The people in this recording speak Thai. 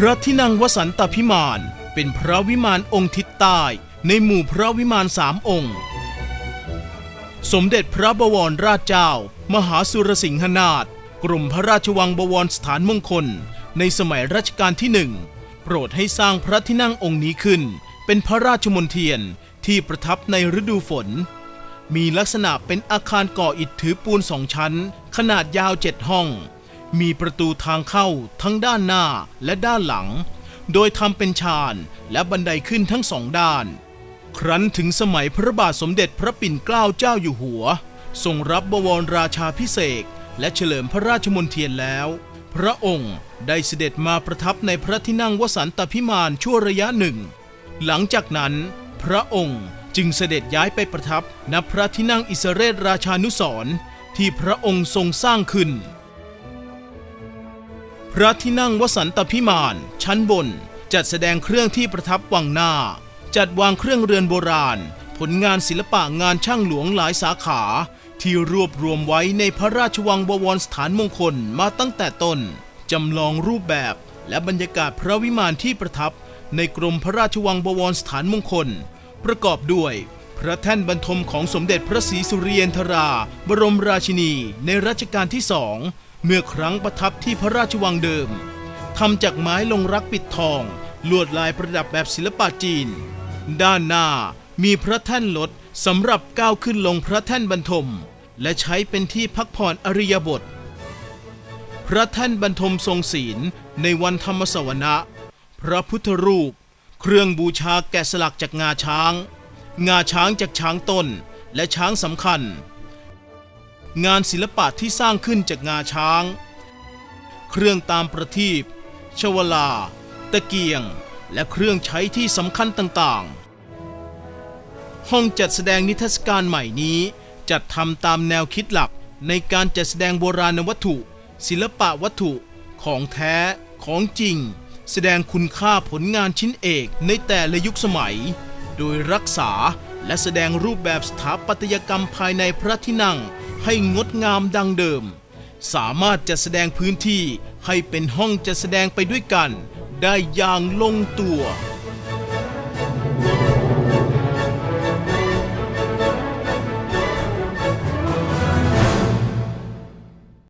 พระที่นั่งวสันตพิมาน เป็นพระวิมานองค์ทิศใต้ในหมู่พระวิมานสามองค์ สมเด็จพระบวรราชเจ้า มหาสุรสิงหนาถกรมพระราชวังบวรสถานมงคล ในสมัยรัชกาลที่หนึ่งโปรดให้สร้างพระที่นั่งองค์นี้ขึ้น เป็นพระราชมนเทียนที่ประทับในฤดูฝน มีลักษณะเป็นอาคารก่ออิฐถือปูนสองชั้น ขนาดยาวเจ็ดห้อง มีประตูทางเข้าทั้งด้านหน้าและด้านหลัง โดยทำเป็นชานและบันไดขึ้นทั้งสองด้าน ครั้นถึงสมัยพระบาทสมเด็จพระปิ่นเกล้าเจ้าอยู่หัว ทรงรับบวรราชาพิเศษและเฉลิมพระราชมนเทียนแล้ว พระองค์ได้เสด็จมาประทับในพระที่นั่งวสันตพิมานชั่วระยะหนึ่ง หลังจากนั้น พระองค์จึงเสด็จย้ายไปประทับณพระที่นั่งอิสเรศราชานุสร์ที่พระองค์ทรงสร้างขึ้น ระที่นั่งวสันตพิมาน ชั้นบน จัดแสดงเครื่องที่ประทับวังหน้า จัดวางเครื่องเรือนโบราณ ผลงานศิลปะงานช่างหลวงหลายสาขา ที่รวบรวมไว้ในพระราชวังบวรสถานมงคลมาตั้งแต่ต้น จำลองรูปแบบและบรรยากาศพระวิมานที่ประทับ ในกรมพระราชวังบวรสถานมงคล ประกอบด้วยพระแท่นบรรทมของสมเด็จพระศรีสุริยนทรา บรมราชินี ในรัชกาลที่สอง เมื่อครั้งประทับที่พระราชวังเดิมทำจากไม้ลงรักปิดทอง ลวดลายประดับแบบศิลปะจีน ด้านหน้ามีพระแท่นรถสำหรับก้าวขึ้นลงพระแท่นบรรทม และใช้เป็นที่พักผ่อนอริยบท พระแท่นบรรทมทรงศีลในวันธรรมสวนะพระพุทธรูป เครื่องบูชาแกะสลักจากงาช้าง งาช้างจากช้างต้นและช้างสำคัญ งานศิลปะที่สร้างขึ้นจากงาช้าง เครื่องตามประทีปชวลา ตะเกียง และเครื่องใช้ที่สำคัญต่างๆ ห้องจัดแสดงนิทรรศการใหม่นี้ จัดทำตามแนวคิดหลักในการจัดแสดงโบราณวัตถุ ศิลปะวัตถุของแท้ของจริง แสดงคุณค่าผลงานชิ้นเอกในแต่ละยุคสมัย โดยรักษาและแสดงรูปแบบสถาปัตยกรรมภายในพระที่นั่ง ให้งดงามดังเดิม สามารถจัดแสดงพื้นที่ให้เป็นห้องจัดแสดงไปด้วยกัน ได้อย่างลงตัว